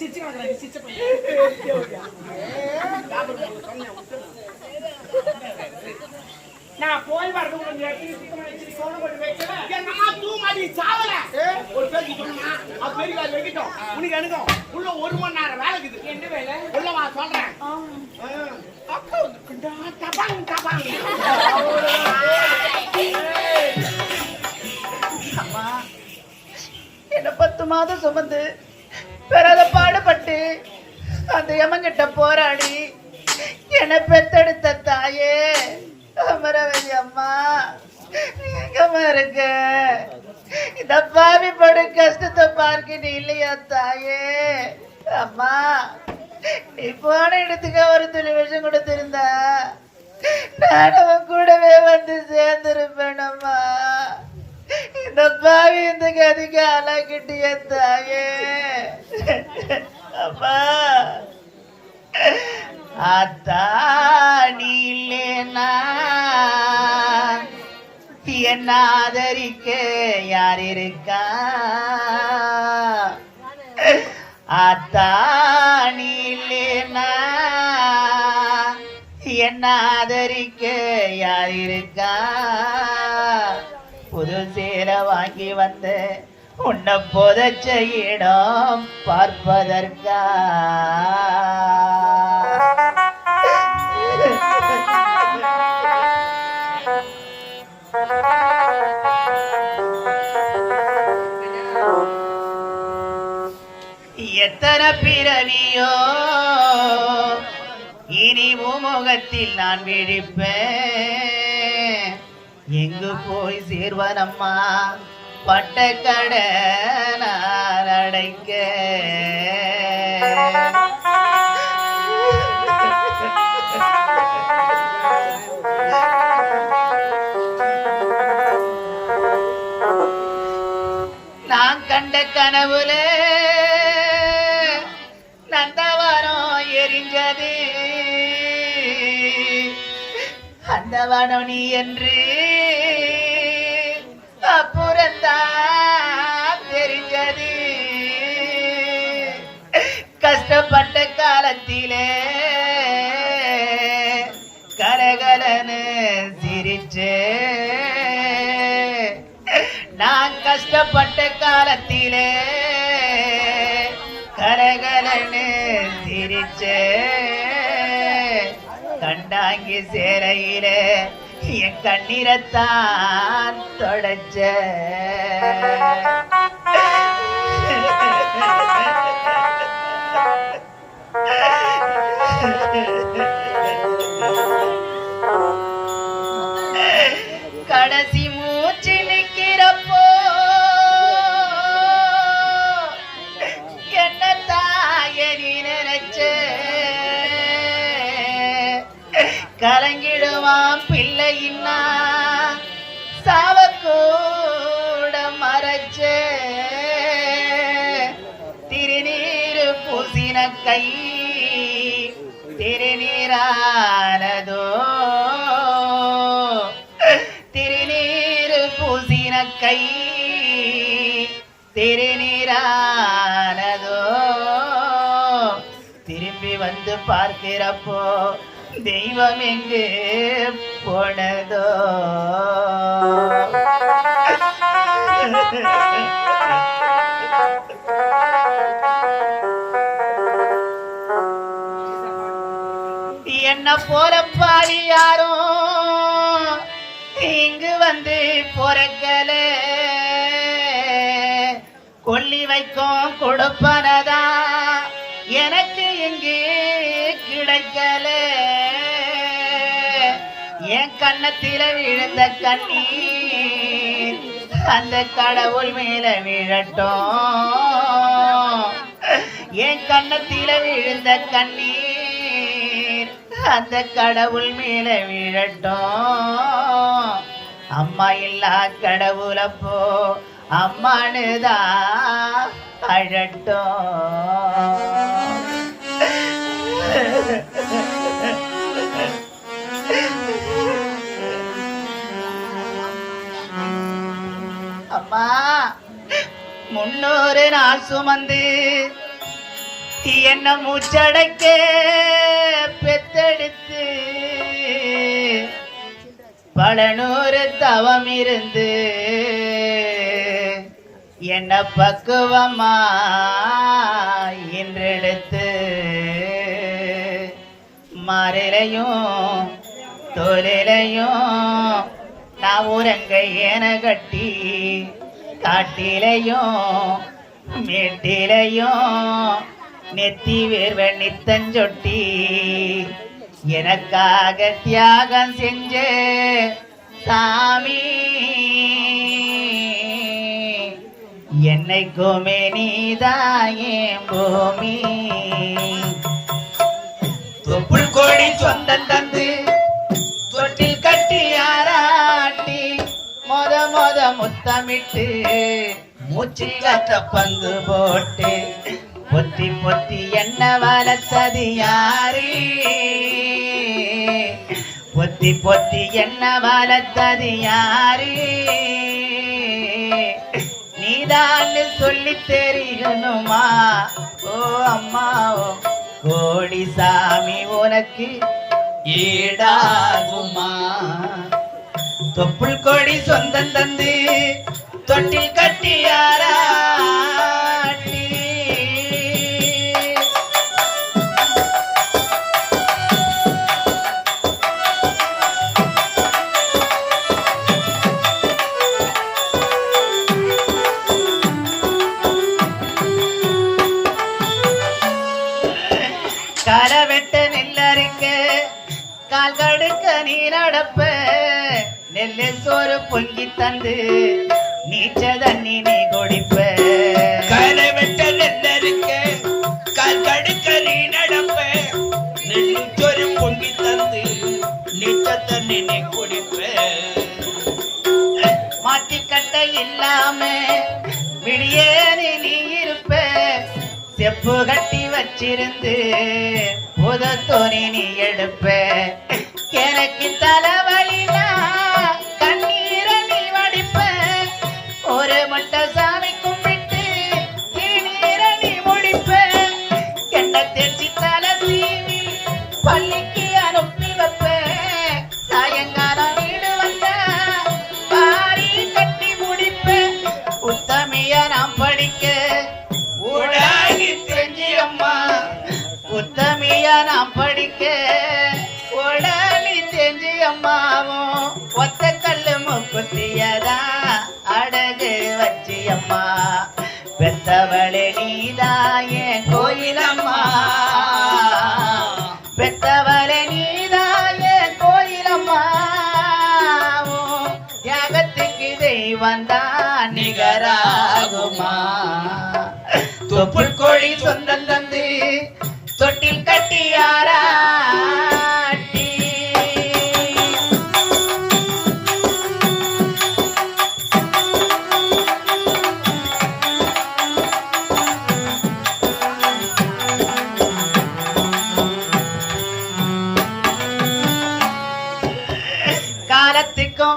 சிரிச்சு வாங்குறாங்க, சிரிச்ச நான் போய் வரது உங்களுக்கு எப்படி சுத்தமா வைக்கிறேன். எங்க அம்மா சாவல ஒரு பேருக்கு சொன்னா அது பெரிய கால் வைக்கட்டும் உனக்கு எனக்கும் உள்ள ஒரு மணி நேரம் வேலை இருக்குது என்ன வேலை? உள்ள வா சொல்றேன் ஆ. அக்கா தபாங் தபாங் என்ன பத்து மாதம் சுமந்து பிறத பாடுபட்டு அந்த யமங்கிட்ட போராடி என்னை பெத்தெடுத்த தாயே. அமரவதி அம்மா எங்கம்மா இருக்க? இந்த பாவி படு கஷ்டத்தை பார்க்க நீ இல்லையா தாயே? அம்மா நீ போன இடத்துக்கு ஒரு துளி விஷம் கொடுத்திருந்தா நான் அவன் கூடவே வந்து சேர்ந்திருப்பேனம்மா இந்த பாவி இந்த கதிக்கு அழகிட்டிய தாயே. அப்பா. அத்தா என்ன ஆதரிக்க யார் இருக்கா? அத்தா என்ன ஆதரிக்க யார் இருக்கா? புது சேர வாங்கி வந்து உன்னை புதைச்ச இடம் பார்ப்பதற்கா? எத்தனை பிறவியோ இனி முகத்தில் நான் விழிப்பேன். எங்கு போய் சேர்வனம்மா பட்ட கடை நான் அடைக்க. நான் கண்ட கனவுல நந்தவனம் எரிஞ்சது. அந்த வனம் நீ என்று அப்புறந்தான் தெரிஞ்சது கஷ்டப்பட்ட காலத்திலே கலகலன்னு சிரிச்சே. நான் கஷ்டப்பட்ட காலத்திலே கரகலன்னு சிரிச்சே. கண்டாங்கி சேரையிலே என் கண்ணீரத்தான் தொடச்ச. கடைசி கலங்கிடுவான் பிள்ளையின்னா. சாவக்கூட மறைச்ச. திருநீரு பூசின கை திருநீரானதோ. திருநீர் பூசின கை திருநீரானதோ. திரும்பி வந்து பார்க்கிறப்போ தெய்வம் எங்கு போனதோ? என்ன போற பாவி யாரும் இங்கு வந்து பொறக்கல. கொல்லி வைக்கும் கொடுப்பனதா? எனக்கு கண்ணத்தில விழுந்த கண்ணீர் அந்த கடவுள் மேல விழட்டும். என் கண்ணத்தில விழுந்த கண்ணீர் அந்த கடவுள் மேல விழட்டும். அம்மா இல்லா கடவுளப்போ அம்மானுதான் அழட்டும். அம்மா முன்னூறு நாள் சுமந்து என்ன மூச்சடைக்க பெத்தெடுத்து பல நூறு தவம் இருந்து என்ன பக்குவமா இன்றெடுத்து மாறிலையும் தொழிலையும் நான் உரங்க என கட்டி காட்டிலையும் மேட்டிலையும் நெத்தி வேர்வ நித்தஞ்சொட்டி எனக்காக தியாகம் செஞ்ச சாமி. என்னைக்குமே நீதாயே பூமி தொப்புள் கோடி சொந்தம் தந்து தொட்டில் கட்டியா முத்தமிட்டு மூச்சில பங்கு போட்டு பொத்தி பொத்தி என்ன வளர்த்தது யாரு? பொத்தி பொத்தி என்ன வளர்த்தது யாரு? நீதான்னு சொல்லி தெரியணுமா? ஓ அம்மா கோடி சாமி உனக்கு ஈடாகுமா? தொப்புள் கொடி சொந்தம் தந்து தொட்டில் கட்டியாரா? நெல்லு சோறு பொங்கி தந்து நீச்ச தண்ணி நீ குடிப்ப. களை வெட்ட நெல்லரிக்க கால் கடுக்க நீ நடப்ப. நெல்லு சொரு பொங்கி தந்து நீச்ச தண்ணி நீ குடிப்ப. மாட்டி கட்டை இல்லாம விடியேறி நீ இருப்ப. செப்பு கட்டி வச்சிருந்து புத தோணி நீ எடுப்ப. எனக்கு தலைவலினா நாம் படிக்க. ஊடாகி செஞ்சி அம்மாவும் ஒத்த கல்லு முக்குத்தியதா நீதாய கோயிலம்மா. பெத்தவளே நீதாய கோயிலம்மா. யாகத்துக்கு தெய்வந்தான் நிகராகுமா. தொப்புள் கோழி சொந்தம் தந்து தொட்டில் கட்டியா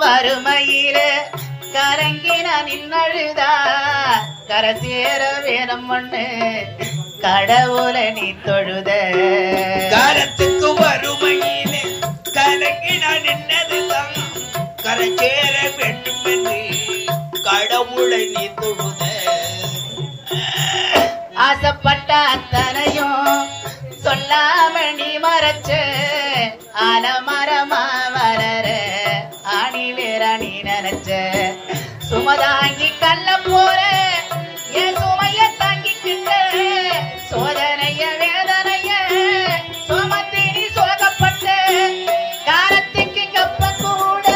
வறுமையில கரங்கின நின்னழுதா? கரை சேர வேணும் ஒண்ணு கடவுளை நீ தொழுத. காலத்துக்கு வறுமையிலே கலங்கி நான் நின்னதுதான். கரை சேர வேண்டும் என்று கடவுளை நீ தொழுத. ஆசைப்பட்ட அத்தனையும் சொல்லாம நீ மறைச்ச ஆலமரமா வளர. ஆணி ராணி நீ நினைச்ச சுமதாங்கி கல்ல போற என் சுமைய தாங்கிக்கிட்ட. சோதனைய வேதனைய சுமத்தினி சோகப்பட்ட. காலத்துக்கு கப்ப கூட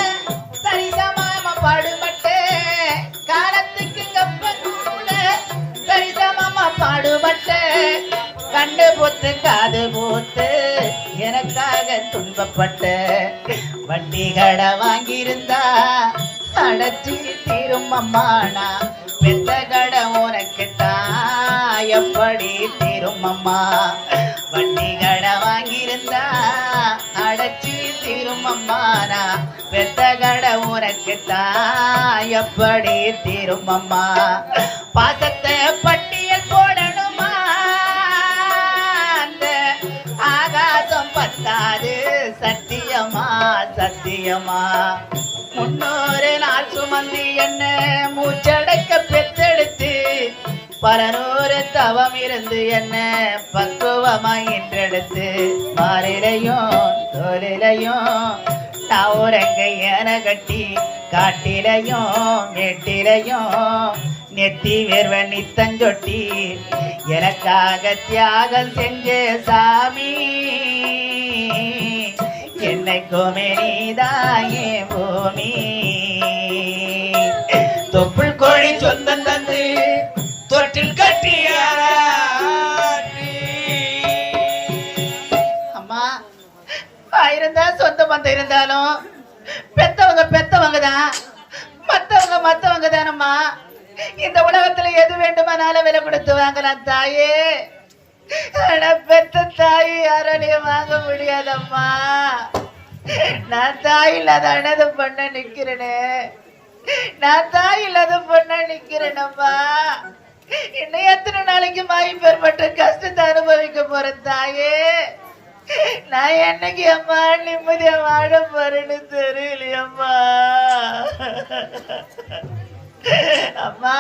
சரிசமாம பாடுபட்ட. காலத்துக்கு கப்ப கூட சரிசமாம பாடுபட்ட. கண்டு போத்து காது போத்து எனக்காக துன்பப்பட்ட. வட்டி கடை வாங்கியிருந்தா அடைச்சி தீரும் அம்மானா பெத்த கடை உனக்கிட்டா எப்படி தீரும் அம்மா? வட்டி கடை வாங்கியிருந்தா அடைச்சி தீரும் அம்மானா பெத்த கடை உனக்கிட்டா எப்படி தீரும் அம்மா? பாசத்தை சத்தியமா சத்தியமா. முன்னூறு நாள் சுமந்து என்ன மூச்சடக்க பெத்தெடுத்து பரநூறு தவம் இருந்து என்ன பக்குவமா இன்றெடுத்து மாறிலையும் தொழிலையும் நான் உரங்க என கட்டி காட்டிலையும் மேட்டிலையும் நெத்தி வேர்வ நித்தஞ்சொட்டி எனக்காக தியாகம் செஞ்ச சாமி. என்னைக்கும் இனிதாயே பூமி. தொப்புள் கோழி சொந்தம் தந்து தொட்டில் கட்டியாரா அம்மா இருந்தா சொந்த பந்தம் இருந்தாலும் பெத்தவங்க பெத்தவங்க தான். மத்தவங்க மத்தவங்க தானம்மா. இந்த உலகத்துல எது வேண்டுமானாலும் விலை கொடுத்து வாங்கலாம் தாயே. ஆனா பெத்த தாய் யாராலையும் வாங்க முடியாதம்மா. நான் தாய் இல்லாத அனாத பண்ண நிக்கிறேனே. நான் தாய் இல்லாத பொண்ணா நிக்கிறேனம்மா இன்னும் எத்தனை நாளைக்கு மாய் பெறப்பட்ட கஷ்டத்தை அனுபவிக்க போறேன் தாயே. நான் என்னைக்கு அம்மா நிம்மதியா வாழ போறேன்னு தெரியலையம்மா. அம்மா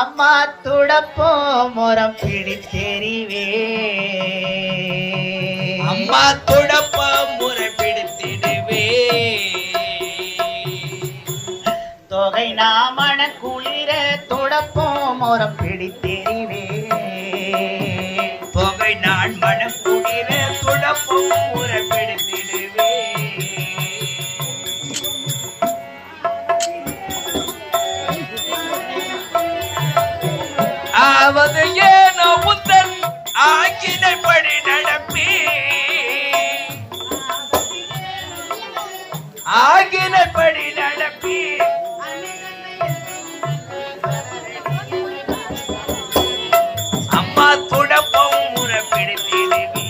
அம்மா துடப்போம் முறம் பிடித்தெறிவே. அம்மா துடப்ப முறை பிடித்திடுவே தொகை நாமண குளிர துடப்போம் முறம் பிடித்தெறிவே தொகை நான் மனம் குடிர துடப்பும் முறை ஆகினைப்படி நடப்பி. அம்மா துடப்பம் முறப்பிடித்திடுவி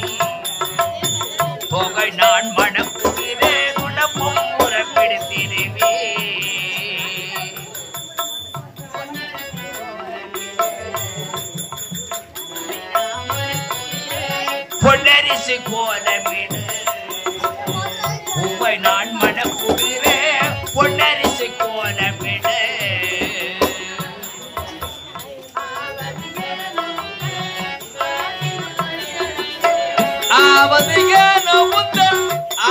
புகை நான் மணக்குகிறே துடப்பம் முறப்பிடித்திடுவி பொன்னரிசி கோலமிடு ஆவது ஏனோ புத்தன்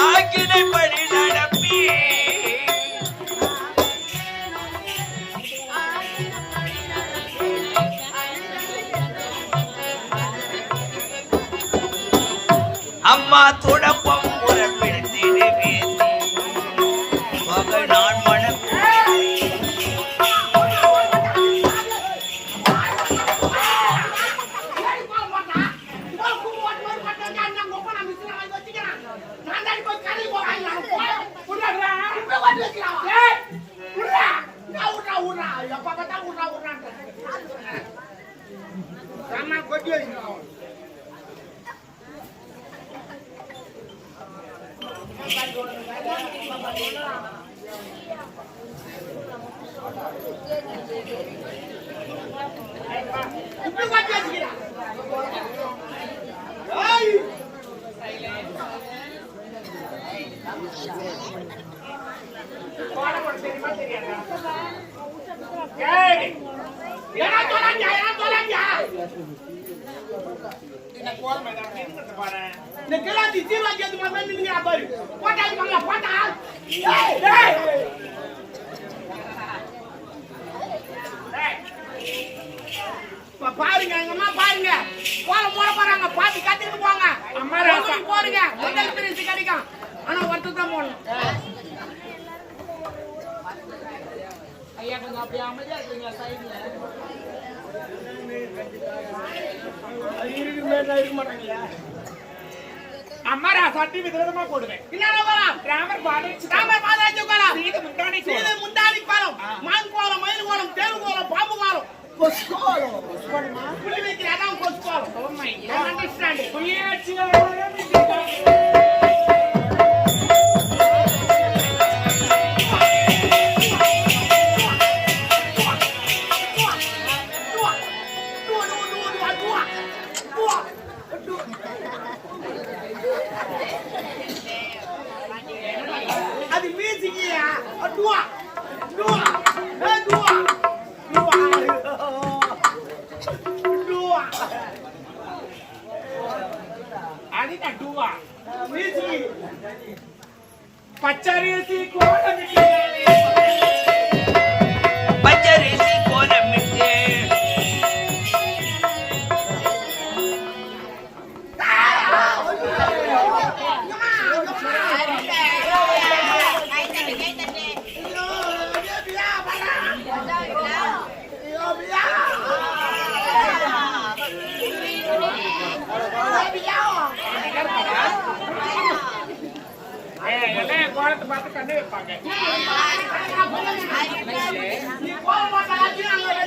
ஆக்கினைப்படி நடப்பி. அம்மா துடப்பம் இந்த கிளாந்தி சீர்வாக்கி அது மாதிரி நின்னுங்க பாரு போட்டா இருப்பாங்களா போட்டா டேய் டேய் டேய். இப்ப பாருங்க எங்க அம்மா பாருங்க கோலம் போட போறாங்க பாத்து கத்திட்டு போங்க அம்மா ராசா போறீங்க முதல் பிரிச்சு கிடைக்கும் ஆனா ஒருத்தர் தான் போடணும் கொஞ்சம் அப்படியே அமைதியா இருக்கீங்க சைடுல அம்மாரா சட்டி விதவிதமா போடுவேன் ராமர் பாதம் ராமர் பாதம் கோலம் இது முந்தானி கோலம் இது முந்தானி கோலம் மான் கோலம் மயில் கோலம் தேவு கோலம் பாம்பு கோலம் கொஸ்கோலம் கொஸ்கோலமா புள்ளி வைக்கிற அதான் கொஸ்கோலம் ஓ மை காட் அண்டர்ஸ்டாண்ட் புள்ளி வச்சு 挂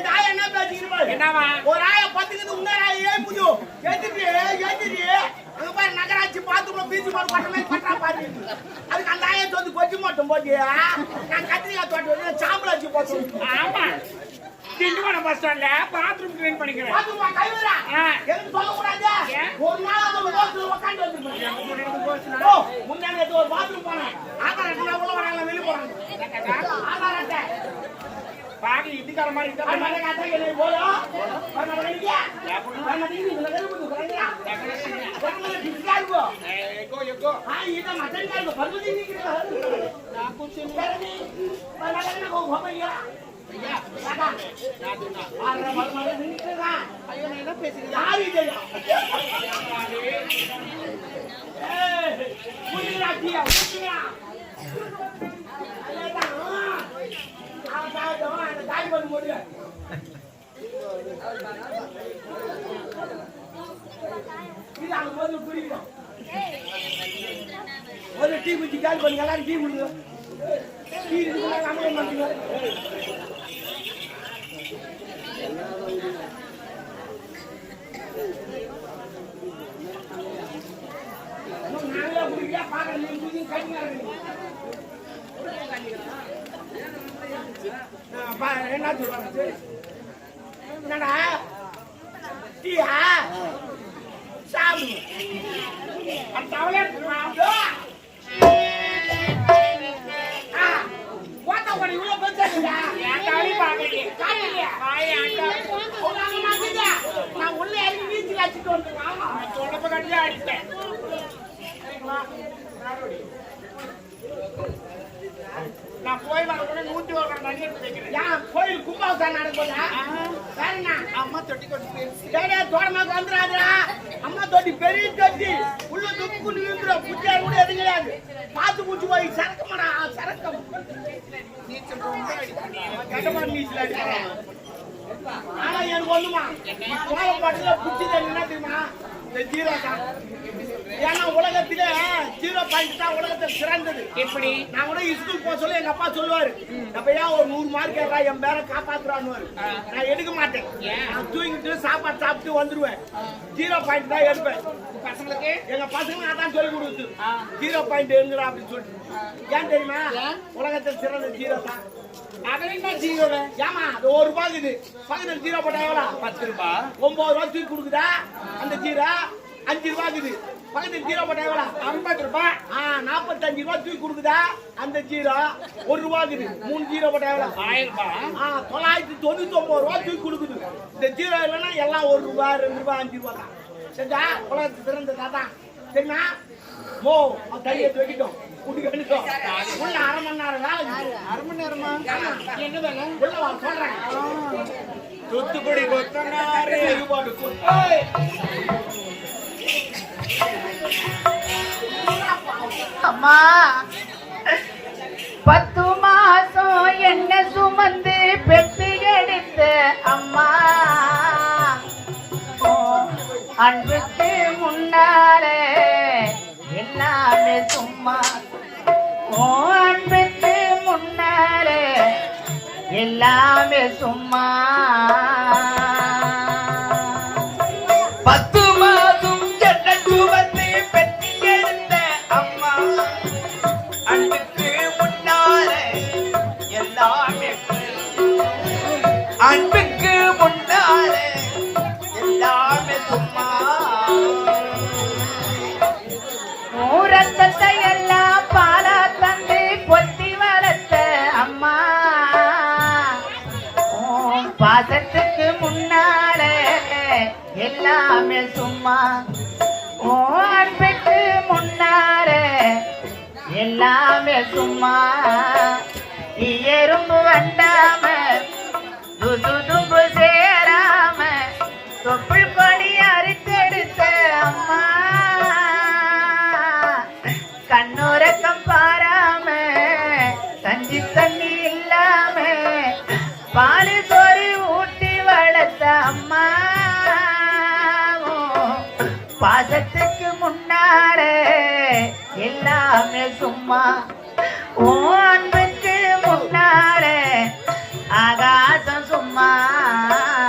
ஆயா என்ன பேசிக்கிட்டு பாரு. என்னவா ஒரு ஆயா பத்துக்குது இன்னொரு ஆயா ஏன் புது ஏத்திட்டு ஏத்திட்டு அங்க பாரு நகராட்சி பாத்ரூம்ல பீச்சு போட்டு கொட்டமே கொட்டா பாரு. அதுக்கு அந்த ஆயா வந்து கொச்சி மட்டும் போட்டு நான் கத்திரிக்காய் தோட்டம் சாம்பலாச்சி போட்டு ஆமா. திண்டிவனம் பஸ் ஸ்டாண்ட்ல பாத்ரூம் க்ளீன் பண்ணிக்கிறேன். பாத்ரூமா கைவிடா ஆ. எதுக்கு சொல்லக்கூடாது? ஏன்? ஒரு நாள் அந்த ரோட்ல உட்காந்து வந்துருப்பேன் ஓ முன்னாடி நேத்து ஒரு பாத்ரூம் போனேன். ஆதார் அட்டை உள்ள வராங்க வெளிய போறாங்க. ஆதார் அட்டை. பாக்கி இந்திக்கார மாதிரி இந்த அது மாதிரி அட்டை இல்லை போலோ பண்ண பண்ணிக்க பண்ண பண்ணிக்க இதுல கருப்பு குறங்கயா பண்ணல டிஸ்கால்போ எக்கோ எக்கோ. ஆ இத மட்டன் கால்போ பர்வதி நிக்கிறா நான் குச்சி கரணி பண்ணல என்ன கோ ஹமையா இது ஏய் புடிடா கியா ஒரு டீ குச்சி கால் பண்ணி எல்லாரும் டீ குடிங்க. டீ இருக்கு நம்ம மாட்டீங்க நாங்களே குடிக்கா பாக்க நீங்க குடிங்க கட்டிங்க பா என்ன சொல்றாங்க என்னடா டீயா? சாப்பிடுங்க அந்த தவளை நான் உள்ள இறங்கி வீச்சுல அடிச்சுட்டு வந்துருக்கேன் தொடப்ப கட்டியா அடித்தேன் நான் போய் வரக்கூட நூத்தி ஒரு தண்ணி எடுத்து வைக்கிறேன். ஏன் கோயில் கும்பாவசம் நடக்குதா வேற என்ன? அம்மா தொட்டி கொண்டு போயிருச்சு டேடே தோட்டமாக்கு வந்துடாதடா. அம்மா தொட்டி பெரிய தொட்டி. உள்ள துப்பு நின்றுடும் புத்தியார் கூட எதுவும் கிடையாது. பார்த்து பூச்சி போய் சரக்கமாடா சரக்கம் நீச்சல் ரொம்ப அடிக்கிறேன் கட்டமா நீச்சல் அடிக்கிறான் ஆனா எனக்கு ஒண்ணுமா? கோலப்பாட்டுல புச்சி தண்ணி என்ன தெரியுமா? இந்த ஜீரோ தான். ஏன்னா உலகத்திலே ஜீரோ பாயிண்ட் தான் உலகத்தில் சிறந்தது. எப்படி? நான் கூட ஸ்கூல் போக சொல்ல எங்க அப்பா சொல்லுவாரு அப்ப ஏன் ஒரு நூறு மார்க் ஏறா என் பேரை காப்பாத்துறான்னு நான் எடுக்க மாட்டேன்? நான் தூங்கிட்டு சாப்பாடு சாப்பிட்டு வந்துருவேன். ஜீரோ பாயிண்ட் தான் எடுப்பேன். பசங்களுக்கு? எங்க பசங்க அதான் சொல்லி கொடுக்குது ஜீரோ பாயிண்ட் எங்கடா அப்படின்னு சொல்லிட்டு ஏன் தெரியுமா? உலகத்தில் சிறந்த ஜீரோ தான். ஒரு ரூபாய் பக்கத்துல ஜீரோ போட்டா எவ்வளோ? பத்து ரூபாய் ஒன்பது ரூபாய் தூக்கி கொடுக்குதா? அந்த ஜீரோ அஞ்சு ரூபாய் பக்கத்துல ஜீரோ போட்டா எவ்வளோ ஐம்பது ரூபாய். ஆ நாற்பத்தஞ்சு ரூபாய் தூக்கி கொடுக்குதா? அந்த ஜீரோ ஒரு ரூபா இருக்குது மூணு ஜீரோ போட்டா எவ்வளோ ஆயிரம் ரூபாய். ஆ தொள்ளாயிரத்தி தொண்ணூத்தி ஒன்பது ரூபா தூக்கி கொடுக்குது. இந்த ஜீரோ இல்லைன்னா எல்லாம் ஒரு ரூபா ரெண்டு ரூபா அஞ்சு ரூபா தான். சரிதா? உலகத்து சிறந்ததா தான் சரிண்ணா மோ வைக்கிட்டோம் குடிக்கணும் உள்ள அரை மணி நேரம் வேலை. அரை மணி நேரமா? என்ன வேலை? உள்ள வா சொல்றேன். தூத்துக்குடி கொத்தனாரு. அம்மா பத்து மாசம் என்ன சுமந்து பெற்று எடுத்த அம்மா? அன்புக்கு முன்னாலே எல்லாமே சும்மா. ஓ அன்புக்கு முன்னாலே எல்லாமே சும்மா. எல்லாமே சும்மா. எறும்பு வந்தா எல்லாமே